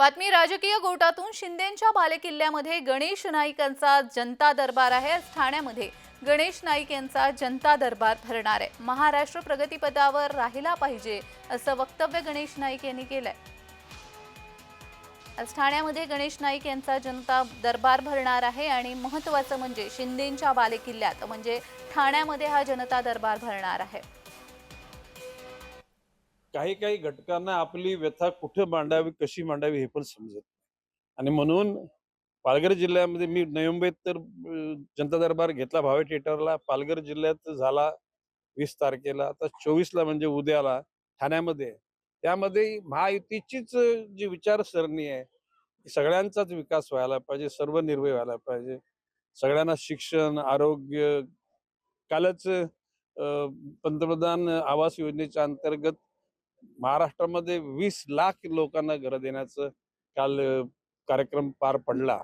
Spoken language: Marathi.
बातमी राजकीय गोटातून शिंदेंच्या बालेकिल्ल्यामध्ये गणेश नाईकांचा जनता दरबार आहे. आज ठाण्यामध्ये गणेश नाईक यांचा जनता दरबार भरणार आहे. महाराष्ट्र प्रगतीपदावर राहिला पाहिजे असं वक्तव्य गणेश नाईक यांनी केलंय. आज ठाण्यामध्ये गणेश नाईक यांचा जनता दरबार भरणार आहे आणि महत्वाचं म्हणजे शिंदेंच्या बालेकिल्ल्यात म्हणजे ठाण्यामध्ये हा जनता दरबार भरणार आहे. काही काही घटकांना आपली व्यथा कुठे मांडावी कशी मांडावी हे पण समजत आणि म्हणून पालघर जिल्ह्यामध्ये मी नवी मुंबईत तर जनता दरबार घेतला भावे थिएटरला. पालघर जिल्ह्यात झाला वीस तारखेला. आता चोवीसला म्हणजे उद्याला ठाण्यामध्ये. त्यामध्ये महायुतीचीच जी विचारसरणी आहे सगळ्यांचाच विकास व्हायला पाहिजे सर्व निर्भय व्हायला पाहिजे. सगळ्यांना शिक्षण आरोग्य कालच पंतप्रधान आवास योजनेच्या अंतर्गत महाराष्ट्रामध्ये वीस लाख लोकांना घरं देण्याचं काल कार्यक्रम पार पडला.